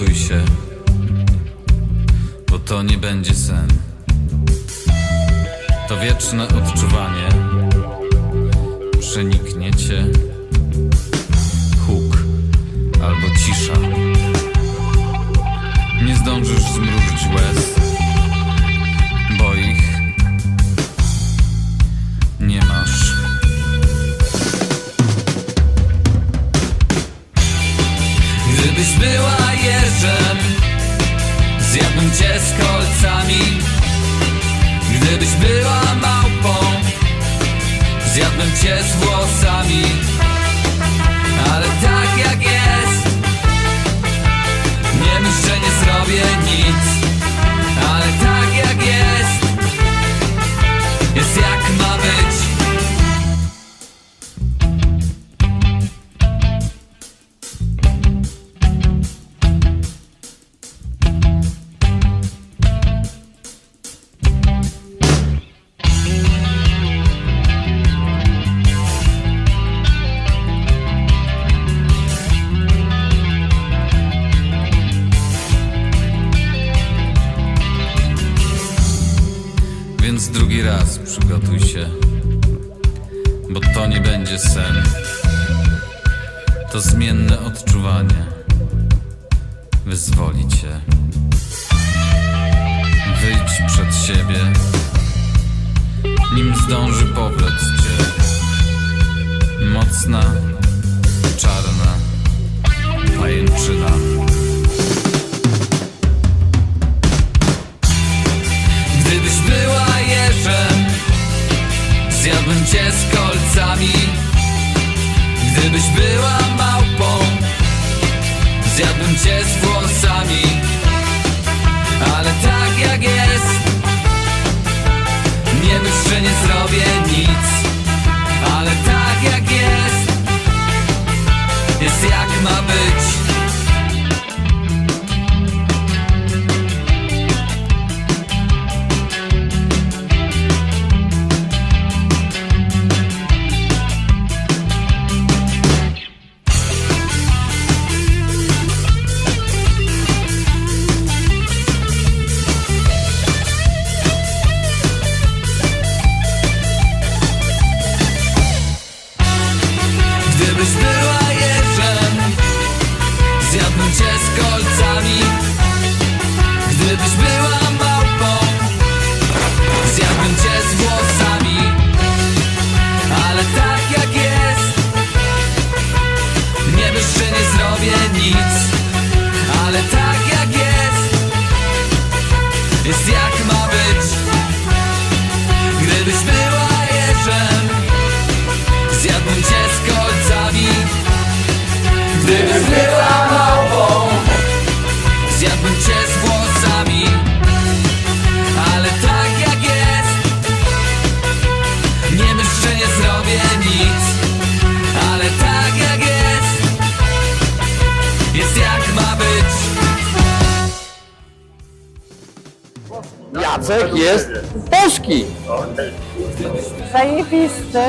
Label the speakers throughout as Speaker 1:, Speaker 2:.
Speaker 1: Przygotuj się, bo to nie będzie sen. To wieczne odczuwanie przeniknie cię. Huk albo cisza. Nie zdążysz zmrużyć łez, cię z włosami. Ale tak jak jest, nie myśl, że nie zrobię nic. Więc drugi raz przygotuj się, bo to nie będzie sen. To zmienne odczuwanie wyzwoli cię. Wyjdź przed siebie, nim zdąży powlec cię. Mocna, Gdybyś była małpą, zjadłbym cię z była małpą. Zjadłbym cię z włosami Ale tak jak jest Nie że nie zrobię nic. Ale tak jak jest Jest jak ma być. Gdybyś była jeżem Zjadłbym cię z kolcami. Gdybyś była
Speaker 2: Jacek jest polski.
Speaker 3: Zajebisty.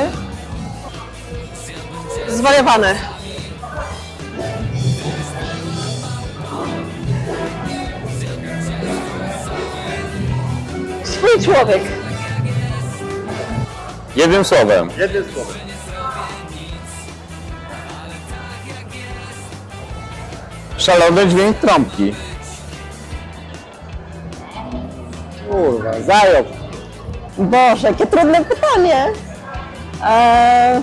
Speaker 3: Zwariowany. Swój człowiek.
Speaker 2: Jednym słowem.
Speaker 4: Jednym słowem.
Speaker 2: Szalony dźwięk trąbki. Kurwa, zajął.
Speaker 3: Boże, jakie trudne pytanie. Eee...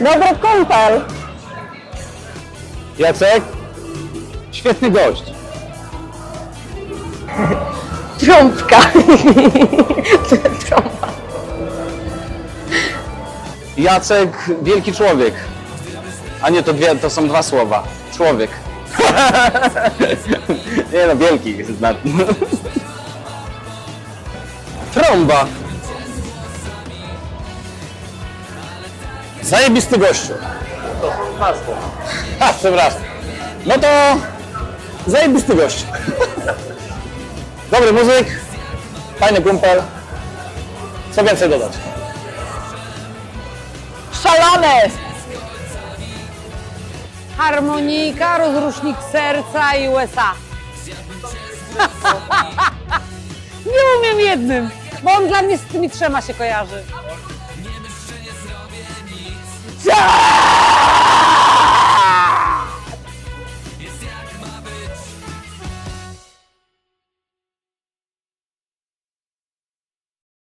Speaker 3: Dobry kumpel.
Speaker 2: Jacek? Świetny gość.
Speaker 3: Trąbka. Trąba.
Speaker 2: Jacek, wielki człowiek. A nie, to, dwie, to są dwa słowa. Człowiek. nie no, wielki. zna- Trąba. Zajebisty gościu.
Speaker 4: To hasło.
Speaker 2: A, przepraszam. No to zajebisty gość. Dobry muzyk, fajny kumpel. Co więcej dodać?
Speaker 3: Szalony.
Speaker 5: Harmonika, rozrusznik serca i USA. Nie umiem jednym, bo on dla mnie z tymi trzema się kojarzy.